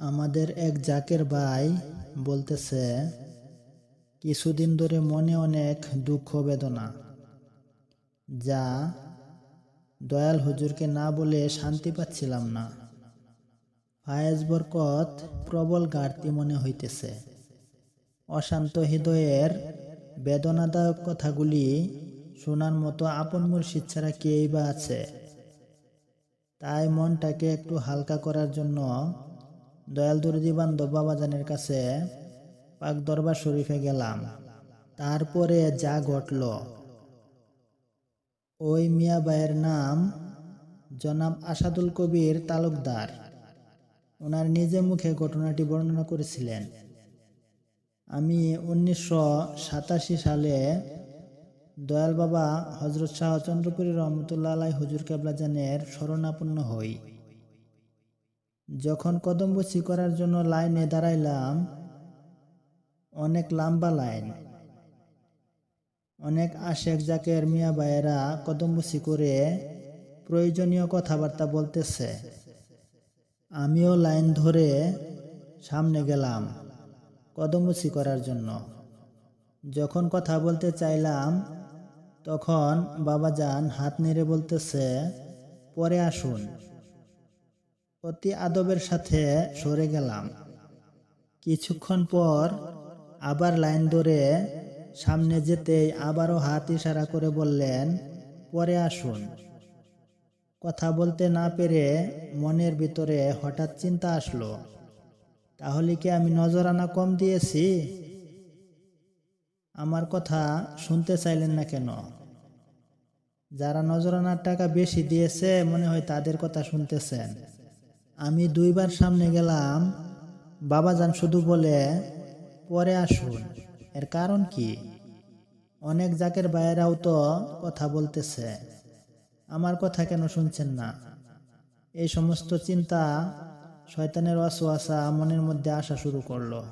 আমাদের এক জাকের ভাই বলতেছে, কিছুদিন ধরে মনে অনেক দুঃখ বেদনা। যা দয়াল হুজুরকে না বলে শান্তি পাচ্ছিলাম না। ফায়েজ বরকত প্রবল ঘাটতি মনে হইতেছে। অশান্ত হৃদয়ের বেদনাদায়ক কথাগুলি শোনার মতো আপন মুর্শিদ ছাড়া কেই বা আছে। তাই মনটাকে একটু হালকা করার জন্য দয়াল দুরদি বান্ধব বাবাজানের কাছে পাক দরবার শরীফে গেলাম। তারপরে যা ঘটল, ওই মিয়া মিয়াবাইয়ের নাম জনাব আসাদুল কবির তালুকদার। ওনার নিজে মুখে ঘটনাটি বর্ণনা করেছিলেন। আমি উনিশশো সাতাশি সালে দয়াল বাবা হজরত শাহ চন্দ্রপুরী রহমতুল্লাহ আলাই হুজুর কেবলাজানের শরণাপন্ন হই। যখন কদমবসি করার জন্য লাইনে দাঁড়াইলাম, অনেক লম্বা লাইন, অনেক আশেক জাকের মিয়া ভাইয়েরা কদমবসি করে প্রয়োজনীয় কথাবার্তা বলতেছে। আমিও লাইন ধরে সামনে গেলাম কদমবসি করার জন্য। যখন কথা বলতে চাইলাম, তখন বাবাজান হাত নেড়ে বলতেছে, পরে আসুন। অতি আদবের সাথে সরে গেলাম। কিছুক্ষণ পর আবার লাইন ধরে সামনে যেতেই আবারও হাত ইশারা করে বললেন, পরে আসুন। কথা বলতে না পেরে মনের ভিতরে হঠাৎ চিন্তা আসলো, তাহলে কি আমি নজরানা কম দিয়েছি? আমার কথা শুনতে চাইলেন না কেন? যারা নজরানার টাকা বেশি দিয়েছে মনে হয় তাদের কথা শুনতেছেন। আমি দুইবার সামনে গেলাম। বাবাজান শুধু বলে, পরে আসুন। এর কারণ কি? অনেক জাকের বাইরাও তো কথা বলতেছে। আমার কথা কেন শুনছেন না? এই সমস্ত চিন্তা শয়তানের অসোয়াশা মনের মধ্যে আসা শুরু করল।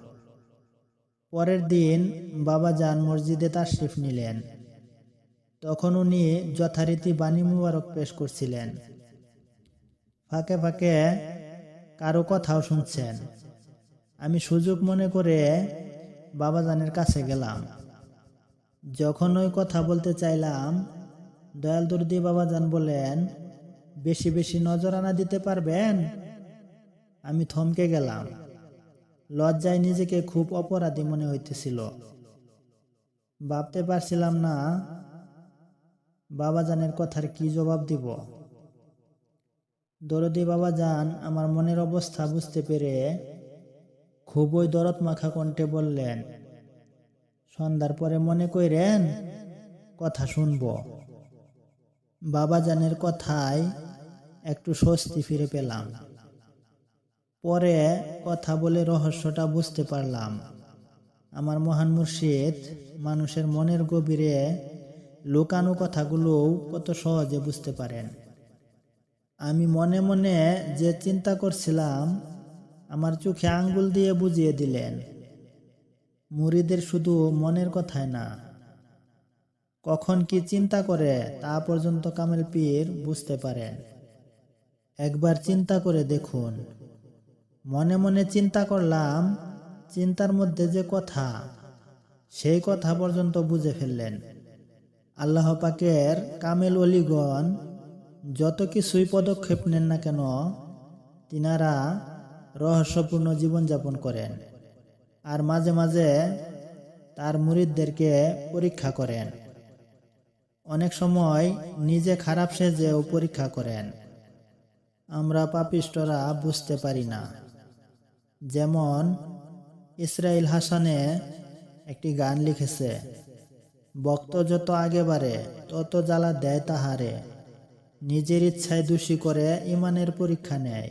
পরের দিন বাবাজান মসজিদে তাশরিফ নিলেন। তখন উনি যথারীতি বাণী মুবারক পেশ করছিলেন। ফাঁকে ফাঁকে কারও কথাও শুনছেন। আমি সুযোগ মনে করে বাবাজানের কাছে গেলাম। যখন ওই কথা বলতে চাইলাম, দয়াল দুর্দি বাবাজান বলেন বেশি বেশি নজরানা দিতে পারবেন? আমি থমকে গেলাম। লজ্জায় নিজেকে খুব অপরাধী মনে হইতেছিল। ভাবতে পারছিলাম না বাবাজানের কথার কি জবাব দিব। দরদি বাবা যান, আমার মনের অবস্থা বুঝতে পেরে খুবই দরদ মাখা কণ্ঠে বললেন, সন্ধ্যার পরে মনে কইরেন, কথা শুনব। বাবাজানের কথায় একটু স্বস্তি ফিরে পেলাম। পরে কথা বলে রহস্যটা বুঝতে পারলাম। আমার মহান মুর্শিদ মানুষের মনের গভীরে লুকানো কথাগুলোও কত সহজে বুঝতে পারেন। আমি মনে মনে যে চিন্তা করছিলাম, আমার চোখে আঙ্গুল দিয়ে বুঝিয়ে দিলেন মুড়িদের শুধু মনের কথায় না। কখন কি চিন্তা করে তা পর্যন্ত কামেল পীর বুঝতে পারেন। একবার চিন্তা করে দেখুন। মনে মনে চিন্তা করলাম, চিন্তার মধ্যে যে কথা, সেই কথা পর্যন্ত বুঝে ফেললেন। আল্লাহ পাকের কামেল অলিগণ যত কিছুই পদক্ষেপ নেন না কেন, তিনারা রহস্যপূর্ণ জীবনযাপন করেন আর মাঝে মাঝে তার মুরিদদেরকে পরীক্ষা করেন। অনেক সময় নিজে খারাপ সেজেও পরীক্ষা করেন। আমরা পাপিষ্টরা বুঝতে পারি না। যেমন ইসরাইল হাসানে একটি গান লিখেছে, বক্ত যত আগে বাড়ে, তত জ্বালা দেয় তাহারে। নিজের ইচ্ছায় দোষী করে ইমানের পরীক্ষা নেয়।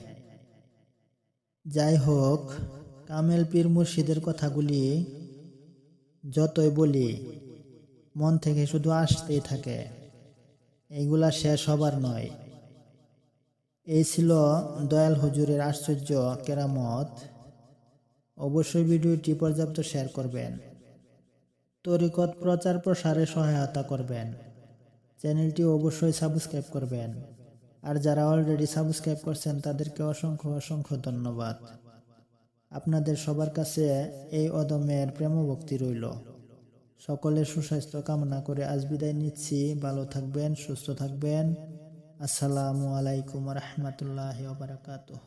যাই হোক কামেল পীর মুর্শিদের কথাগুলি যতই বলি, মন থেকে শুধু আসতেই থাকে। এইগুলা শেষ হবার নয়। এই ছিল দয়াল হুজুরের আশ্চর্য কেরামত। অবশ্যই ভিডিওটি পর্যাপ্ত শেয়ার করবেন। তরিকত প্রচার প্রসারে সহায়তা করবেন। চ্যানেলটি অবশ্যই সাবস্ক্রাইব করবেন। আর যারা অলরেডি সাবস্ক্রাইব করছেন, তাদেরকে অসংখ্য অসংখ্য ধন্যবাদ। আপনাদের সবার কাছে এই অদমের প্রেম ভক্তি রইল। সকলের সুস্বাস্থ্য কামনা করে আজ বিদায় নিচ্ছি। ভালো থাকবেন, সুস্থ থাকবেন। আসসালামু আলাইকুম রহমতুল্লাহ বারাকাতুহ।